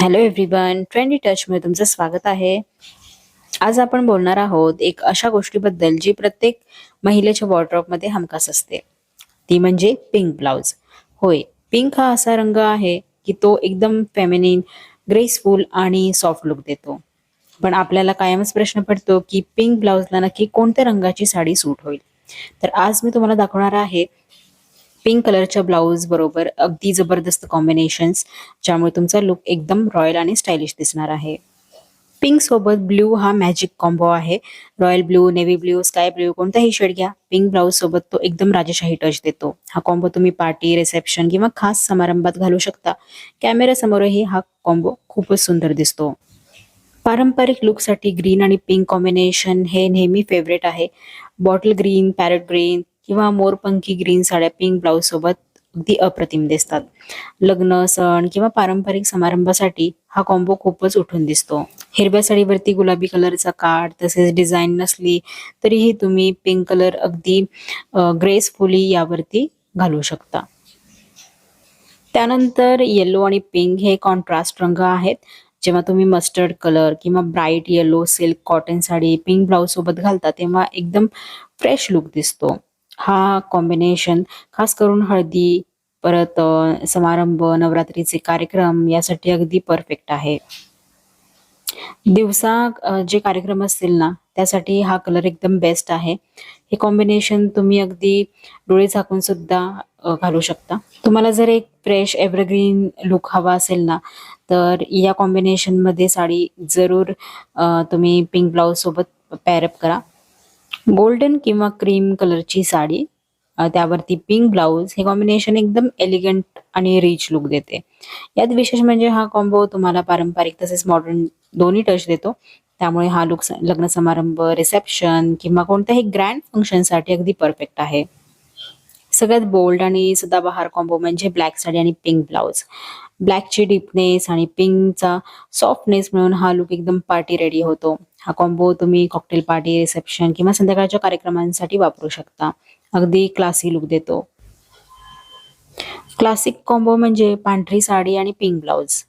Hello everyone trendy टचमध्ये तुमचं स्वागत आहे. आज आपण बोलणार आहोत एक अशा गोष्टीबद्दल जी प्रत्येक महिलेच्या वॉर्ड्रॉपमध्ये हमखास असते. ती म्हणजे पिंक ब्लाउज होय पिंक हा असा रंग आहे की तो एकदम फेमिनिन ग्रेसफुल आणि सॉफ्ट लुक देतो. पण आपल्याला कायमच प्रश्न पडतो की पिंक ब्लाउजला नक्की कोणत्या रंगाची साडी सूट होईल? तर आज मी तुम्हाला दाखवणार आहे पिंक कलरच्या ब्लाऊज बरोबर अगदी जबरदस्त कॉम्बिनेशन्स ज्यामुळे तुमचा लुक एकदम रॉयल आणि स्टायलिश दिसणार आहे. पिंक सोबत ब्ल्यू हा मॅजिक कॉम्बो आहे. Royal blue navy blue sky blue कोणताही शेड घ्या. पिंक ब्लाऊज सोबत तो एकदम राजेशाही टच देतो. हा कॉम्बो तुम्ही पार्टी रिसेप्शन किंवा खास समारंभात घालू शकता. कॅमेऱ्यासमोरही हा कॉम्बो खूपच सुंदर दिसतो. पारंपरिक लुकसाठी ग्रीन आणि पिंक कॉम्बिनेशन हे नेहमी फेवरेट आहे. बॉटल ग्रीन पॅरेट ग्रीन किंवा मोरपंखी ग्रीन साड्या पिंक ब्लाऊज सोबत अगदी अप्रतिम दिसतात. लग्न सण किंवा पारंपरिक समारंभासाठी हा कॉम्बो खूपच उठून दिसतो. हिरव्या साडीवरती गुलाबी कलरचा काठ तसेच डिझाईन नसली तरीही तुम्ही पिंक कलर अगदी ग्रेसफुली यावरती घालू शकता. त्यानंतर येलो आणि पिंक हे कॉन्ट्रास्ट रंग आहेत. जेव्हा तुम्ही मस्टर्ड कलर किंवा bright yellow silk cotton sari pink blouse सोबत घालता तेव्हा एकदम फ्रेश लुक दिसतो. हा कॉम्बिनेशन खास करून हळदी परत समारंभ नवरात्रीचे कार्यक्रम यासाठी अगदी परफेक्ट आहे. दिवसा जे कार्यक्रम असतील ना त्यासाठी हा कलर एकदम बेस्ट आहे. हे कॉम्बिनेशन तुम्ही अगदी डोळे झाकून सुद्धा घालू शकता. तुम्हाला जर एक फ्रेश एव्हरग्रीन लुक हवा असेल ना तर या कॉम्बिनेशनमध्ये साडी जरूर तुम्ही पिंक ब्लाऊज सोबत पॅरअप करा. गोल्डन किंवा क्रीम कलरची साडी त्यावरती पिंक ब्लाऊज हे कॉम्बिनेशन एकदम एलिगंट आणि रिच लुक देते. यात विशेष म्हणजे हा कॉम्बो तुम्हाला पारंपरिक तसेच मॉडर्न दोन्ही टच देतो. त्यामुळे हा लुक लग्न समारंभ रिसेप्शन किंवा कोणत्याही ग्रँड फंक्शनसाठी अगदी परफेक्ट आहे. सगळ्यात बोल्ड आणि सदाबहार कॉम्बो म्हणजे ब्लॅक साडी आणि पिंक ब्लाऊज ब्लॅकची डीपनेस आणि पिंकचा सॉफ्टनेस मिळून हा लुक एकदम पार्टी रेडी होतो. हा कॉम्बो तुम्ही कॉकटेल पार्टी रिसेप्शन किंवा संध्याकाळच्या कार्यक्रमांसाठी वापरू शकता. अगदी क्लासी लुक देतो. क्लासिक कॉम्बो म्हणजे पांढरी साडी आणि पिंक ब्लाऊज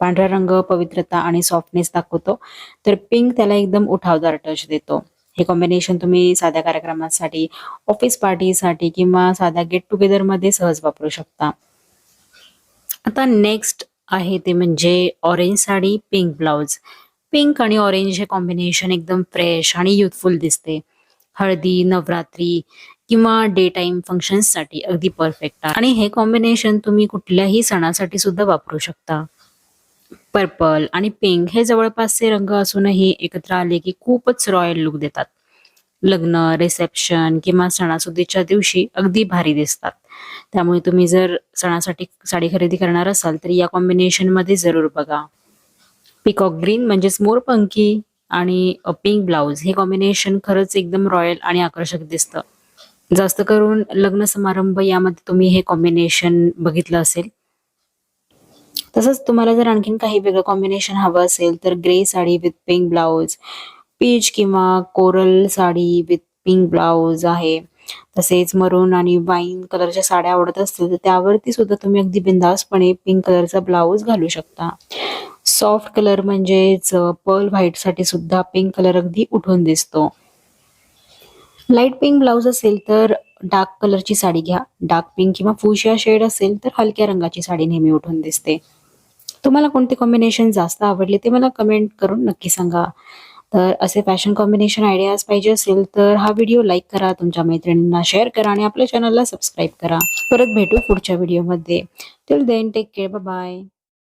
पांढरा रंग पवित्रता आणि सॉफ्टनेस दाखवतो. तर पिंक त्याला एकदम उठावदार टच देतो. हे कॉम्बिनेशन तुम्ही साध्या कार्यक्रमासाठी ऑफिस पार्टीसाठी किंवा साध्या गेट टुगेदरमध्ये सहज वापरू शकता. आता नेक्स्ट आहे ते म्हणजे orange sari pink blouse pink आणि ऑरेंज हे कॉम्बिनेशन एकदम फ्रेश आणि युथफुल दिसते. हळदी नवरात्री किंवा डे टाइम फंक्शन्ससाठी अगदी परफेक्ट आणि हे कॉम्बिनेशन तुम्ही कुठल्याही सणासाठी सुद्धा वापरू शकता. पर्पल आणि पिंक हे जवळपासचे रंग असूनही एकत्र आले की खूपच रॉयल लुक देतात. लग्न रिसेप्शन किंवा सणासुदीच्या दिवशी अगदी भारी दिसतात. त्यामुळे तुम्ही जर सणासाठी साडी खरेदी करणार असाल तर या कॉम्बिनेशनमध्ये जरूर बघा. पिकॉक ग्रीन म्हणजेच मोरपंखी आणि पिंक ब्लाऊज हे कॉम्बिनेशन खरंच एकदम रॉयल आणि आकर्षक दिसतं. जास्त करून लग्न समारंभ यामध्ये तुम्ही हे कॉम्बिनेशन बघितलं असेल. तसंच तुम्हाला जर आणखीन काही वेगळं कॉम्बिनेशन हवं असेल तर grey sari with pink blouse peach किंवा coral sari with pink blouse आहे. तसेच मरून आणि वाईन कलरच्या साड्या आवडत असतील तर त्यावरती सुद्धा तुम्ही अगदी बिंदासपणे पिंक कलरचा ब्लाऊज घालू शकता. सॉफ्ट कलर म्हणजेच पर्ल व्हाईटसाठी सुद्धा पिंक कलर अगदी उठून दिसतो. लाइट पिंक ब्लाऊज असेल तर डार्क कलरची साडी घ्या. डार्क पिंक किंवा फुशिया शेड असेल तर हलक्या रंगाची साडी नेहमी उठून दिसते. तुम्हाला कोणते कॉम्बिनेशन जास्त आवडले ते मला कमेंट करून नक्की सांगा. तर असे फॅशन कॉम्बिनेशन आयडियाज पाहिजे असेल तर हा व्हिडिओ लाईक करा तुमच्या मैत्रिणींना शेअर करा आणि आपल्या चॅनलला सबस्क्राईब करा. परत भेटू पुढच्या व्हिडिओमध्ये till then take care bye